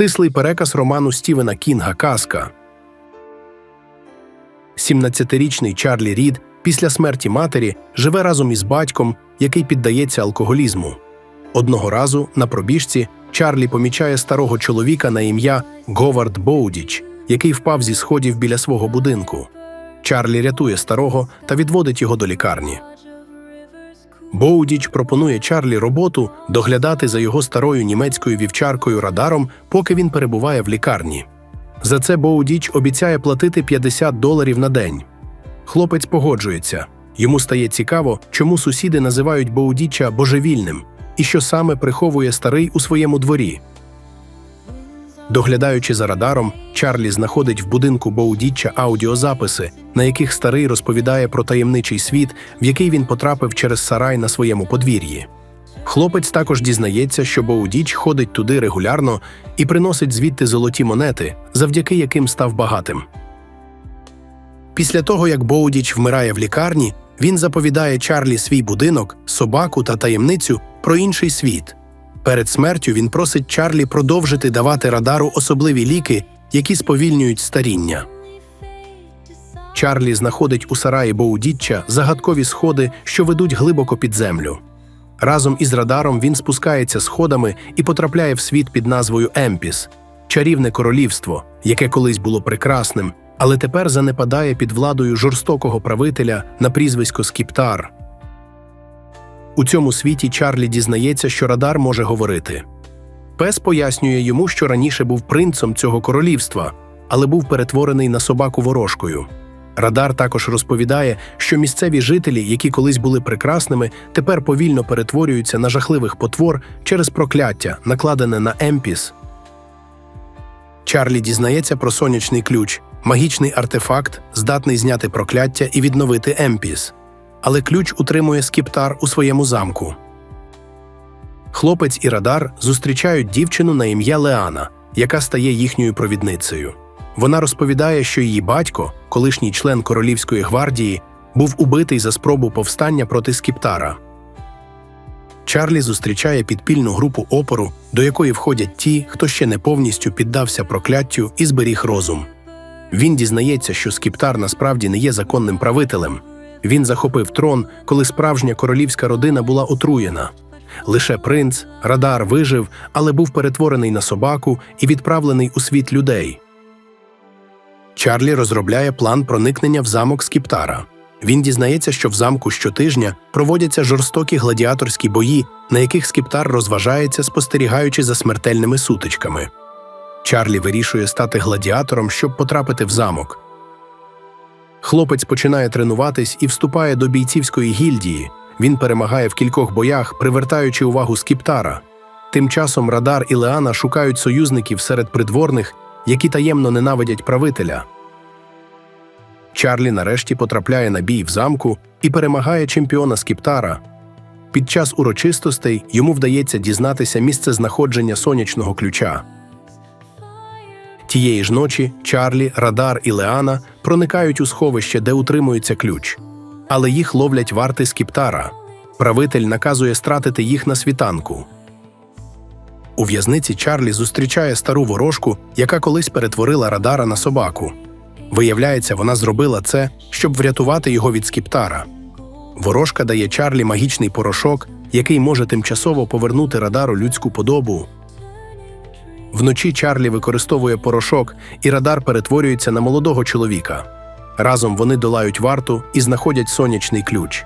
Стислий переказ роману Стівена Кінга Казка. 17-річний Чарлі Рід після смерті матері живе разом із батьком, який піддається алкоголізму. Одного разу на пробіжці Чарлі помічає старого чоловіка на ім'я Говард Боудіч, який впав зі сходів біля свого будинку. Чарлі рятує старого та відводить його до лікарні. Боудіч пропонує Чарлі роботу доглядати за його старою німецькою вівчаркою радаром, поки він перебуває в лікарні. За це Боудіч обіцяє платити 50 доларів на день. Хлопець погоджується. Йому стає цікаво, чому сусіди називають Боудіча божевільним і що саме приховує старий у своєму дворі. Доглядаючи за радаром, Чарлі знаходить в будинку Боудічча аудіозаписи, на яких старий розповідає про таємничий світ, в який він потрапив через сарай на своєму подвір'ї. Хлопець також дізнається, що Боудіч ходить туди регулярно і приносить звідти золоті монети, завдяки яким став багатим. Після того, як Боудіч вмирає в лікарні, він заповідає Чарлі свій будинок, собаку та таємницю про інший світ. Перед смертю він просить Чарлі продовжити давати радару особливі ліки, які сповільнюють старіння. Чарлі знаходить у сараї Боудіччя загадкові сходи, що ведуть глибоко під землю. Разом із радаром він спускається сходами і потрапляє в світ під назвою Емпіс чарівне королівство, яке колись було прекрасним, але тепер занепадає під владою жорстокого правителя на прізвисько Скіптар. У цьому світі Чарлі дізнається, що радар може говорити. Пес пояснює йому, що раніше був принцем цього королівства, але був перетворений на собаку ворожкою. Радар також розповідає, що місцеві жителі, які колись були прекрасними, тепер повільно перетворюються на жахливих потвор через прокляття, накладене на Емпіс. Чарлі дізнається про сонячний ключ, магічний артефакт, здатний зняти прокляття і відновити Емпіс. Але ключ утримує скіптар у своєму замку. Хлопець і радар зустрічають дівчину на ім'я Леана, яка стає їхньою провідницею. Вона розповідає, що її батько, колишній член королівської гвардії, був убитий за спробу повстання проти скіптара. Чарлі зустрічає підпільну групу опору, до якої входять ті, хто ще не повністю піддався прокляттю і зберіг розум. Він дізнається, що скіптар насправді не є законним правителем. Він захопив трон, коли справжня королівська родина була отруєна. Лише принц, радар вижив, але був перетворений на собаку і відправлений у світ людей. Чарлі розробляє план проникнення в замок Скіптара. Він дізнається, що в замку щотижня проводяться жорстокі гладіаторські бої, на яких скіптар розважається, спостерігаючи за смертельними сутичками. Чарлі вирішує стати гладіатором, щоб потрапити в замок. Хлопець починає тренуватись і вступає до бійцівської гільдії. Він перемагає в кількох боях, привертаючи увагу скіптара. Тим часом Радар і Леана шукають союзників серед придворних, які таємно ненавидять правителя. Чарлі нарешті потрапляє на бій в замку і перемагає чемпіона Скіптара. Під час урочистостей йому вдається дізнатися місце знаходження сонячного ключа. Тієї ж ночі Чарлі, Радар і Леана проникають у сховище, де утримується ключ. Але їх ловлять варти Скіптара. Правитель наказує стратити їх на світанку. У в'язниці Чарлі зустрічає стару ворожку, яка колись перетворила Радара на собаку. Виявляється, вона зробила це, щоб врятувати його від скіптара. Ворожка дає Чарлі магічний порошок, який може тимчасово повернути радару людську подобу. Вночі Чарлі використовує порошок, і радар перетворюється на молодого чоловіка. Разом вони долають варту і знаходять сонячний ключ.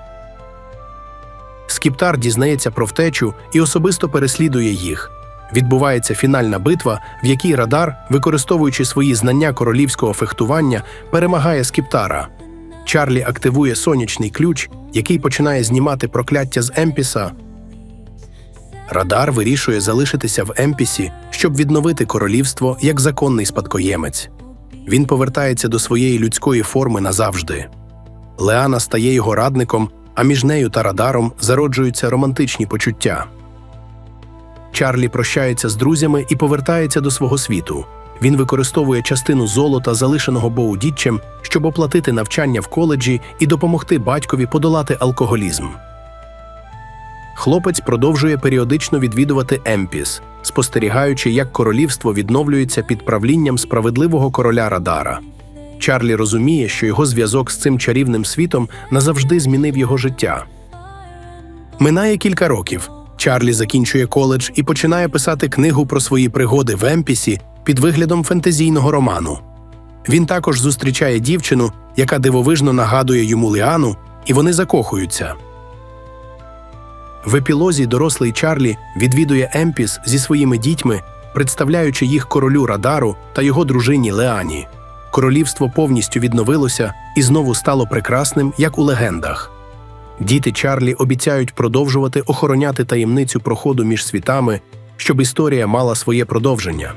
Скіптар дізнається про втечу і особисто переслідує їх. Відбувається фінальна битва, в якій Радар, використовуючи свої знання королівського фехтування, перемагає скіптара. Чарлі активує сонячний ключ, який починає знімати прокляття з Емпіса. Радар вирішує залишитися в Емпісі, щоб відновити королівство як законний спадкоємець. Він повертається до своєї людської форми назавжди. Леана стає його радником, а між нею та радаром зароджуються романтичні почуття. Чарлі прощається з друзями і повертається до свого світу. Він використовує частину золота, залишеного Боудіччем, щоб оплатити навчання в коледжі і допомогти батькові подолати алкоголізм. Хлопець продовжує періодично відвідувати Емпіс, спостерігаючи, як королівство відновлюється під правлінням справедливого короля Радара. Чарлі розуміє, що його зв'язок з цим чарівним світом назавжди змінив його життя. Минає кілька років. Чарлі закінчує коледж і починає писати книгу про свої пригоди в Емпісі під виглядом фентезійного роману. Він також зустрічає дівчину, яка дивовижно нагадує йому Ліану, і вони закохуються. В епілозі дорослий Чарлі відвідує Емпіс зі своїми дітьми, представляючи їх королю Радару та його дружині Леані. Королівство повністю відновилося і знову стало прекрасним, як у легендах. Діти Чарлі обіцяють продовжувати охороняти таємницю проходу між світами, щоб історія мала своє продовження.